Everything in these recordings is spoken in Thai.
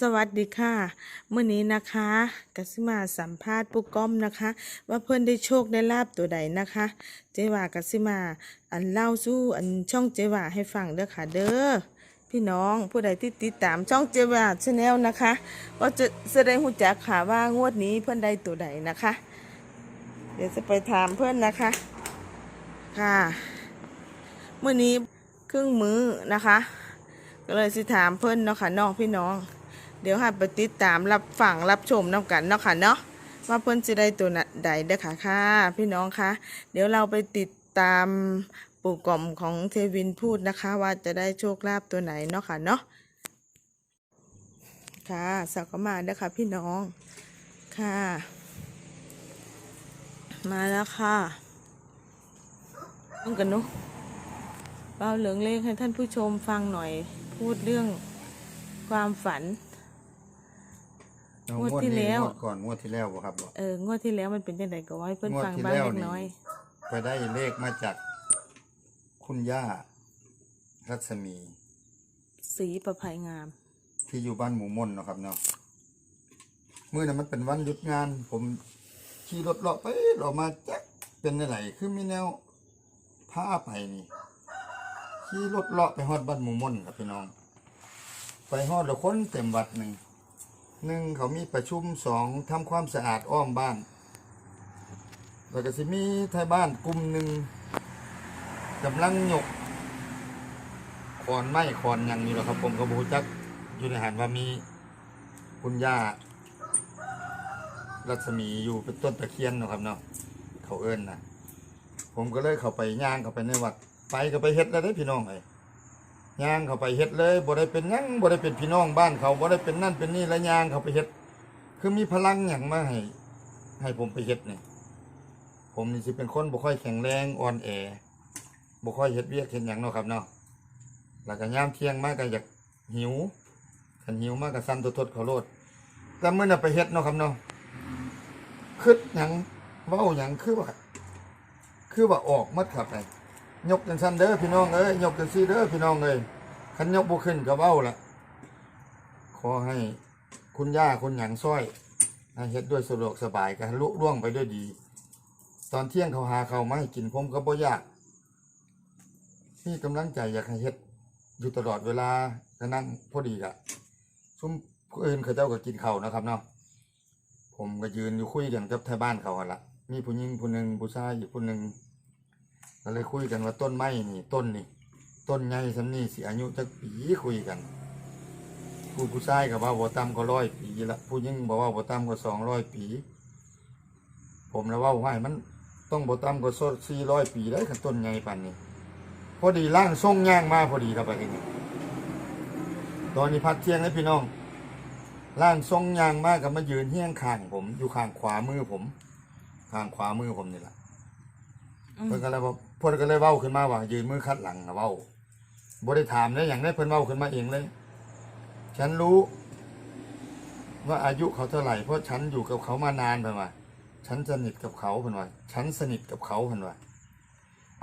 สวัสดีค่ะเมื่อนี้นะคะกสิมาสัมภาษณ์ปุกก้อมนะคะ ว่าเพื่อนได้โชคได้ลาบตัวใดนะคะ เจว่ากสิมาอันเล่าสู้อันช่องเจว่าให้ฟังเด้อค่ะ เด้อพี่น้องผู้ใดที่ติดตามช่องเจว่าชาแนลนะคะ ก็จะแสดงหูจักค่ะว่างวดนี้เพื่อนได้ตัวใดนะคะ เดี๋ยวจะไปถามเพื่อนนะคะค่ะเมื่อนี้ครึ่งมื้อนะคะก็เลยสิถามเพิ่นเนาะค่ะน้องพี่น้อง เดี๋ยวให้ไปติดตามรับฟังรับชมน้ำกันเนาะค่ะเนาะว่าเพิ่อนจะได้ตัวน่ะใดเด้อค่ะค่ะ พี่น้องคะเดี๋ยวเราไปติดตามปู่กล่อมของเทวินพูดนะคะ ว่าจะได้โชคลาภตัวไหนเนาะค่ะเนาะค่ะสักมาเด้อค่ะพี่น้องค่ะ มาแล้วค่ะต้องกันเนาะเล่าเหลืองเลขให้ท่านผู้ชมฟังหน่อยพูดเรื่องความฝัน เอางวดที่แล้ว งวดก่อนงวดที่แล้วบ่ครับบ่ เอองวดที่แล้วมันเป็นยังไงก็ไว้เพื่อนงวดฟังที่บ้างแล้วเล็กนี่น้อย ไปได้เลขมาจากคุณย่า รัศมี สีประภัยงาม ที่อยู่บ้านหมูมนเนาะครับเนาะมื้อนั้นมันเป็นวันหยุดงาน ผมขี่รถเลาะไปเลาะมาจักเป็นอะไรคือมีแนวพาไปนี่ขี่รถเลาะไปฮอดบ้านหมูมนครับพี่น้อง ไปฮอดแล้วคนเต็มวัดหนึ่ง หนึ่งเขามีประชุมสองทำความสะอาดอ้อมบ้าน แล้วก็สิมีไทยบ้านกลุ่มหนึ่งกำลังหยกขอนไม้ขอนยังอยู่แล้วครับผมก็บูจักอยู่ในหันว่ามีคุณย่า รัศมีอยู่เป็นต้นตะเคียนนะครับเนาะเขาเอิ้นนะผมก็เลยเข้าไปย่างเข้าไปในวัด ไปก็ไปเฮ็ดแล้วได้พี่น้องไอ้ ย่างเข้าไปเฮ็ดเลยบ่ได้เป็นยังบ่ได้เป็นพี่น้องบ้านเขาบ่ได้เป็นนั่นเป็นนี่แล้วย่างเข้าไปเฮ็ด คือมีพลังหยังมาให้ให้ผมไปเฮ็ดเนี่ยผมนี่สิเป็นคนบ่ค่อยแข็งแรงอ่อนแอบ่ค่อยเฮ็ดเวียกเฮ็ดหยังเนาะครับเนาะแล้วก็ยามเที่ยงมากก็อยากหิวคันหิวมากก็สั่นทดๆเขาโลดแต่เมื้อน่ะไปเฮ็ดเนาะครับเนาะคิดหยังเว้าหยังคือว่าคือว่าออกหมดครับไอ้ ยกจังซั่นเด้อพี่น้องเอ้ยยกจังซี่เด้อพี่น้องเอ้ยคันยกบ่ขึ้นก็เว้าละขอให้คุณย่าคุณหยังซ้อยให้เฮ็ดด้วยสะดวกสบายกันลุล่วงไปด้วยดี ตอนเที่ยงเขาหาเขาวมาให้กินผมก็บ่ยากนี่กำลังใจอยากให้เฮ็ดอยู่ตลอดเวลาก็นั่งพอดีกะซุ่มอื่นเขาเจ้าก็กินเขานะครับเนาะผมก็ยืนอยู่คุยกันกับไทยบ้านเขาละมีผู้หญิงผู้หนึ่งผู้ชายอีกผู้หนึ่ง ก็เลยคุยกันว่าต้นไม้นี่ ต้นนี่ต้นใหญ่สำนี่สิอายุจักปีคุยกันผู้ผู้ชายก็ว่าบ่ต่ำก็ร้อยปีละผู้หญิงบอกว่าบ่ต่ำก็สองร้อยปี ผมแล้วว่าให้มันต้องบ่ต่ำกว่าสี่ร้อยปีได้ขันต้นใหญ่ปานนี้พอดีร่างทรงย่างมาพอดีครับไปทีนี้ตอนนี้พักเที่ยงแล้วพี่น้องร่างทรงย่างมากกับมายืนเฮี้ยงข้างผมอยู่ข้างขวามือผม ข้างขวามือผมนี่แหละ เพิ่นก็เลยว่าเพิ่นก็เลยเว้าขึ้นมาว่ายืนมือคัดหลังนะเว้าบ่ได้ถามได้อย่างได้เพิ่นเว้าขึ้นมาเองเลย ฉันรู้ว่าอายุเขาเท่าไหร่เพราะฉันอยู่กับเขามานานเพิ่นว่าฉันสนิทกับเขาเพิ่นว่าฉันสนิทกับเขาเพิ่นว่า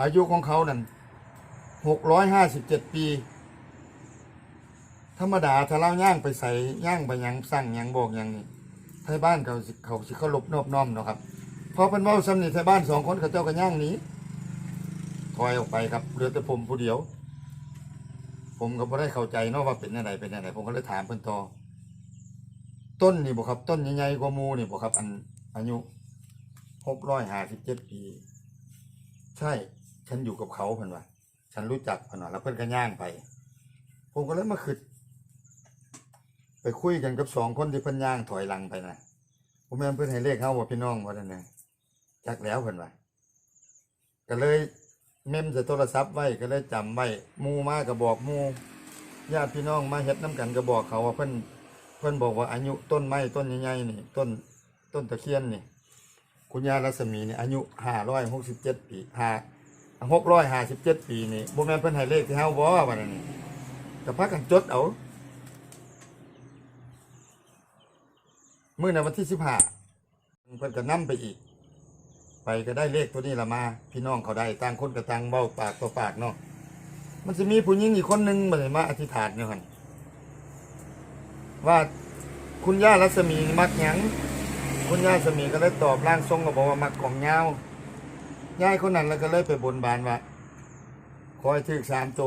อายุของเขานั่นหกร้อยห้าสิบเจ็ดปี ธรรมดาถ้าเราย่างไปใส่ย่างไปยังสั่งยังบอกยังนี่ไทยบ้านเขาเขาสิเขาลบนอบน้อมเนาะครับ พอเป็นเว่าสำนิทไทยบ้านสองคนเขาเจ้าก็ย่างหนี้ถอยออกไปครับเหลือแต่ผมผู้เดียว ผมก็บ่ได้เข้าใจเนาะว่าเป็นอะไรเป็นอะไรผมก็เลยถามเพิ่นต่อต้นนี่บ่ครับ ต้นใหญ่ๆกว่าหมูนี่บ่ครับ อันอายุหกร้อยห้าสิบเจ็ดปี ใช่ ฉันอยู่กับเขาเพิ่นว่าฉันรู้จักเพิ่นว่าแล้วเพิ่นก็ย่างไป ผมก็เลยมาคิดไปคุยกันกับสองคนที่เพิ่นย่างถอยหลังไปนะผมแม่นเพิ่นให้เลขเฮาว่าพี่น้องว่านั่นน่ะ จักแล้วเพิ่นว่าก็เลยเมมใส่โทรศัพท์ไว้ก็เลยจำไว้หมูมาก็บอกหมูญาติพี่น้องมาเฮ็ดน้กันก็บอกเขาว่าเพิ่นเพิ่นบอกว่าอายุต้นไม้ต้นใหญ่ๆนี่ ต้นต้นตะเคียนนี่ คุณยายรัศมีนี่อายุห้าร้อยหกสิบเจ็ดปีห้าหกร้อยห้าสิบเจ็ดปีนี่บ่แม่นเพิ่นให้เลขที่เฮาบ่ว่านั่นนี่ก็พักกันจดเอาเมื้อนั้นวันที่สิบห้าเพิ่นก็นํไปอีก ไปก็ได้เลขตัวนี้ละมา พี่น้องเขาได้ต่างคนก็ต่างเบ้าปากต่อปากเนาะมันจะมีผู้หญิงอีกคนหนึงมาเลยมาอธิษฐานอยู่หั่นว่าคุณย่ารัศมีมักหยังคุณย่ารัศมีก็เลยตอบร่างทรงก็บอกว่ามักกล่องาวยายคนนั้นแล้วก็เลยไปบนบานว่าคอยถือสามโต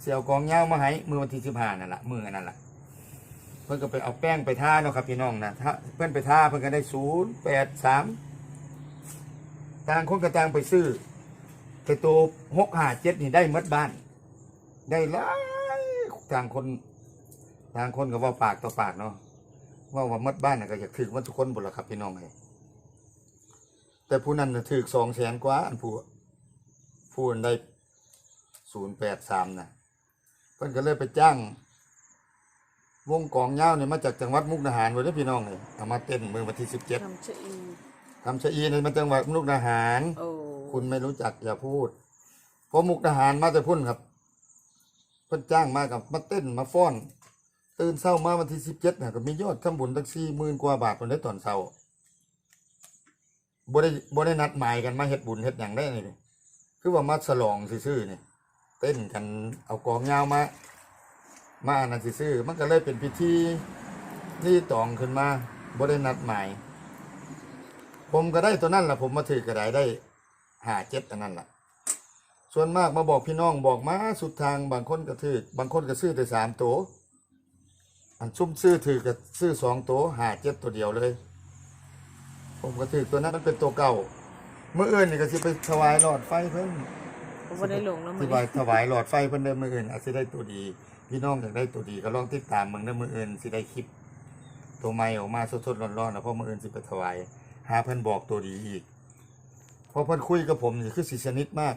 เสี่ยวกองยามาให้มือวันที่สิบห้านั่นแหละมืออันนั่นแหละเพิ่อนก็ไปเอาแป้งไปทาเนาะครับพี่น้องนะถ้าเพิ่อนไปทาเพิ่อนก็ได้ศูนย์แปดสาม ต่างคนก็ต่างไปซื้อแต่ตัวหกห้าเจ็ดนี่ได้หมดบ้าน ได้หลายต่างคนต่างคนก็ว่าปากต่อปากเนาะว่าว่าหมดบ้านน่ะก็อยากถือว่าทุกคนบุละครับพี่น้องไงแต่ผู้นั้นถือสองแสนกว่า อันผู้ผู้อันได้ศูนย์แปดสามนะเพิ่นก็เลยไปจ้าง วงกองยาเนี่ยมาจากจังหวัดมุกดาหารเว้ยเด้พี่น้องเลยเอามาเต้นมือวันที่สิบเจ็ด ทำชะอีทำชะอีในมันจังหวัดมุกดาหาร โอ้คุณไม่รู้จักอย่าพูด เพราะมุกดาหารมาแต่พุ่นครับเพิ่นจ้างมากับมาเต้นมาฟ้อน ตื่นเช้ามาวันที่สิบเจ็ดน่ะก็มียอดทำบุญตั้งสี่หมื่นกว่าบาทคนได้ตอนเช้าบ่ได้บ่ได้นัดหมายกันมาเฮ็ดบุญเฮ็ดอย่างได้นี่คือว่ามาฉลองซื่อๆนี่เต้นกันเอากองยาวมา มาอันนั้นซื่อๆมันก็เลยเป็นพิธีที่ตองขึ้นมาบ่ได้นัดหมาย ผมก็ได้ตัวนั้นล่ะผมมาถือกระไดได้หาเจ็ดอันนั้นล่ะ ส่วนมากมาบอกพี่น้องบอกมาสุดทางบางคนก็ถือกบางคนก็ซื้อแต่สามตัวอันซุ่มซื้อถือก็ซื้อสองตัวหาเจ็ดตัวเดียวเลย ผมก็ถือตัวนั้นมันเป็นตัวเก่า เมื่อเอื่นนี่ก็สิไปถวายหลอดไฟเพิ่นผมบ่ได้ลงแล้วถมื้อวายนี้ถวายหลอดไฟเพิ่นเด้อมื่ออื่นอาจสิได้ตัวดี พี่น้องอยากได้ตัวดีก็ลองติดตามเมืองเด้อมื่ออื่นสิได้คลิป ตัวใหม่ออกมาสดๆร้อนๆนะเพราะมื่ออื่นสิไปถวาย หาเพิ่นบอกตัวดีอีกพราะเพิ่นคุยกับผมนี่คือสิสนิทมาก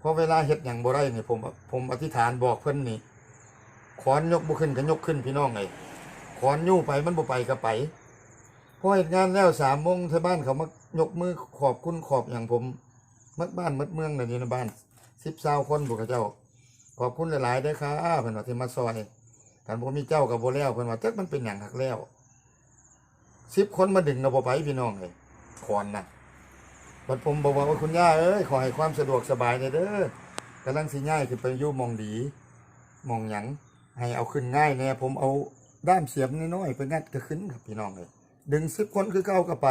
พราะเวลาเฮ็ดหยังบ่ได้นี่ผมผมอธิษฐานบอกเพิ่นนี่ขอนยกบ่ขึ้นก็ยกขึ้นพี่น้องไงขอนยู่ไปมันบ่ไปก็ไปพอเฮ็ดงานแล้วสามโมงที่บ้านเขามายกมือขอบคุณขอบอย่างผมมัดบ้านมัดเมืองน่ะนี่ในบ้านสิบสาวคนบุกเจ้า ขอบคุณหลายๆเด้อค่ะเพิ่นว่าที่มาซอยกันบ่มีเจ้ากับโบแล้วเพิ่นว่าจักมันเป็นหยังหักแล้ว สิบคนมาดึงเราบ่ไปพี่น้องเลยขอนน่ะบัดผมบอกว่าคุณย่าเอ้ยขอให้ความสะดวกสบายหน่อยเด้อกำลังสิง่ายขึ้นไปอยู่หมองดีหมองหยังให้เอาขึ้นง่ายแน่ผมเอาด้ามเสียบน้อยๆไปงัดก็ขึ้นครับพี่น้องเลยดึงสิบคนคือเก่าก็ไป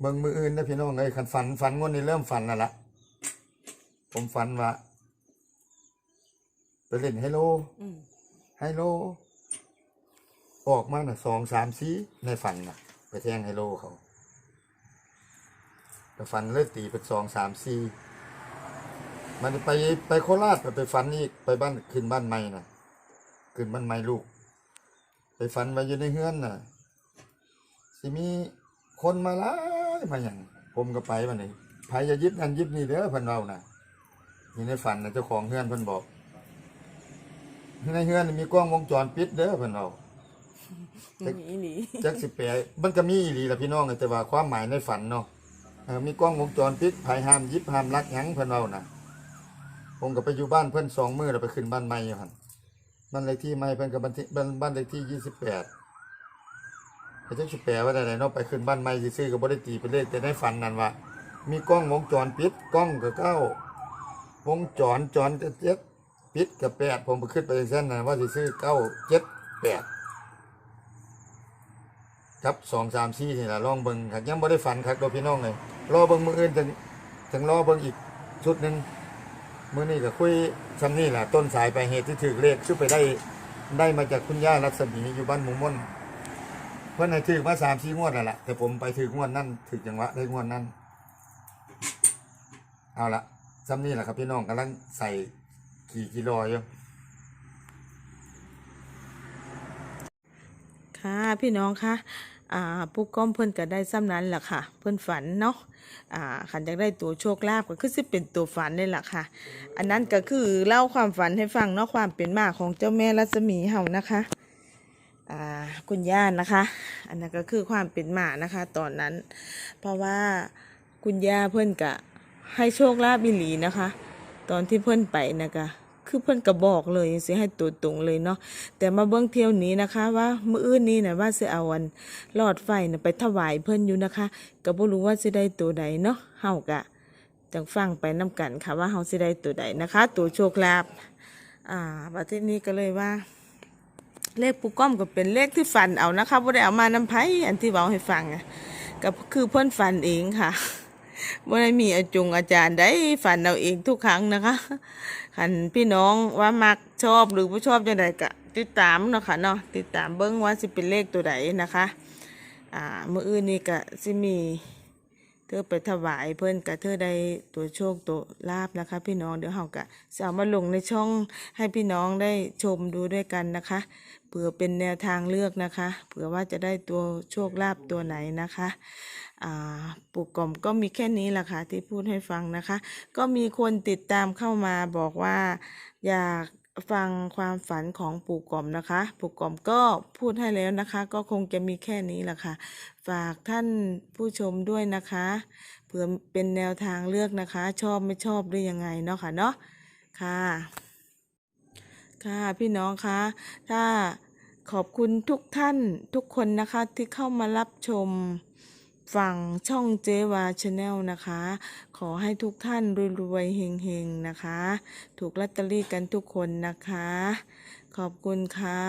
เบิ่งมืออื่นนะพี่น้องเลยคันฝันฝันงวดนี้เริ่มฝันแล้วล่ะผมฝันว่าไปเล่นไฮโลอืมไฮโล ออกมาหน่ะสองสามสีในฝันน่ะไปแทงไฮโลเขาแต่ฝันเลยตีเป็นสองสามสีมันไปไปโคราชไปฝันอีกไปบ้านขึ้นบ้านใหม่น่ะขึ้นบ้านใหม่ลูก ไปฝันว่าอยู่ในเฮือนน่ะสิมีคนมาหลามาอย่างผมก็ไปวันนี้ไผจะยิบนั่นยิบนี่เด้อพิ่นเราน่ะอยู่ในฝันนะเจ้าของเฮือนพิ่นบอกในเฮือนมีกล้องวงจรปิดเด้อพิ่นเอา มีอีหลีจักสิแปลมันก็มีอีหลีล่ะพี่น้องแต่ว่าความหมายในฝันเนาะเออมีกล้องวงจรปิดไผห้ามยิบห้ามลักหยังเพิ่นเอาน่ะผมก็ไปอยู่บ้านเพิ่นสองมื้อแล้วไปขึ้นบ้านใหม่อยู่หั่นบ้านเลขที่ใหม่เพิ่นก็บ้านที่บ้านบ้านเลขที่ยี่สิบแปดไปจักสิแปลว่าได้เนาะไปขึ้นบ้านใหม่ซื่อๆก็บ่ได้ตีเป็นเลขแต่ในฝันนั่นว่า มีกล้องวงจรปิดกล้องก็เก้าวงจรจรก็เจ็ดปิดกับแปดผมไปขึ้นไปเส้นนะว่าสิซื้อเก้าเจ็ดแปด ครับสองสามสี่นี่แหละลองเบิ่งครับยังไม่ได้ฝันครับตัวพี่น้องเลยรอเบิ่งมืออื่นจังจังรอเบิ่งอีกชุดหนึ่งมือนี้ก็คุยซ้ำนี่แหละต้นสายไปลายเหตุที่ถือเลขชื่อไปได้ได้มาจากคุณย่ารัศมีอยู่บ้านหมูม่นเพื่อนให้ถือมาสามสี่งวดแล้วล่ะแต่ผมไปถืองวดนั่นถือจังหวะได้งวดนั่นเอาละซ้ำนี่แหละครับพี่น้องกำลังใส่กี่กิโลอยู่ค่ะพี่น้องคะ อ่าผู้ก้อมเพิ่นก็ได้ซ้ำนั้นแหละค่ะ เพิ่นฝันเนาะอ่าขันอยากได้ตัวโชคลาภก็คือสิเป็นตัวฝันนี่แหละค่ะ อันนั้นก็คือเล่าความฝันให้ฟังเนาะความเป็นมาของเจ้าแม่รัศมีเฮานะคะอ่าคุณย่านะคะ อันนั้นก็คือความเป็นมานะคะ ตอนนั้น เพราะว่าคุณย่าเพิ่อนก็ให้โชคลาภบิลีนะคะ ตอนที่เพิ่อนไปนะคะ คือเพิ่นก็บอกเลยสิให้ตัวตรงเลยเนาะแต่มาเบิ่งเที่ยวนี้นะคะ ว่ามื้ออื่นนี้นะว่าสิเอาอันหลอดไฟน่ะไปถวายเพิ่นอยู่นะคะก็บ่รู้ว่าสิได้ตัวใดเนาะเฮากะจังฟังไปนํกันค่ะว่าเฮาสิได้ตัวใดนะคะ ตัวโชคลาภอ่าประเทศนี้ก็เลยว่า เลขปูก้อมก็เป็นเลขที่ฝันเอานะคะบ่ได้เอามานำไผอันที่เว้าให้ฟังอะก็คือเพิ่นฝันเองค่ะ บ่ได้มีอาจงอาจารย์ได้ฝันเอาเองทุกครั้งนะคะคันพี่น้องว่ามักชอบหรือผู้ชอบจังไดกะติดตามเนาะค่ะเนาะติดตามเบิ้งว่าสิเป็นเลขตัวใดนะคะ อ่ามื้ออื่นนี่ก็สิมี เธอไปถวายเพิ่นกับเธอได้ตัวโชคตัวลาบนะคะ พี่น้องเดี๋ยวเฮาก็จะเอามาลงในช่องให้พี่น้องได้ชมดูด้วยกันนะคะเผื่อเป็นแนวทางเลือกนะคะเผื่อว่าจะได้ตัวโชคลาบตัวไหนนะคะอ่าปลูกกล่อมก็มีแค่นี้แหละค่ะที่พูดให้ฟังนะคะ ก็มีคนติดตามเข้ามาบอกว่าอยาก ฟังความฝันของปู่กล่อมนะคะ ปู่กล่อมก็พูดให้แล้วนะคะ ก็คงจะมีแค่นี้แหละค่ะ ฝากท่านผู้ชมด้วยนะคะ เผื่อเป็นแนวทางเลือกนะคะ ชอบไม่ชอบหรือยังไงเนาะค่ะเนาะค่ะ ค่ะพี่น้องคะถ้าขอบคุณทุกท่านทุกคนนะคะที่เข้ามารับชม ฝั่งช่องเจวาชาแนลนะคะ ขอให้ทุกท่านรวยๆเฮงๆนะคะ ถูกลอตเตอรี่กันทุกคนนะคะ ขอบคุณค่ะ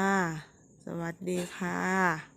สวัสดีค่ะ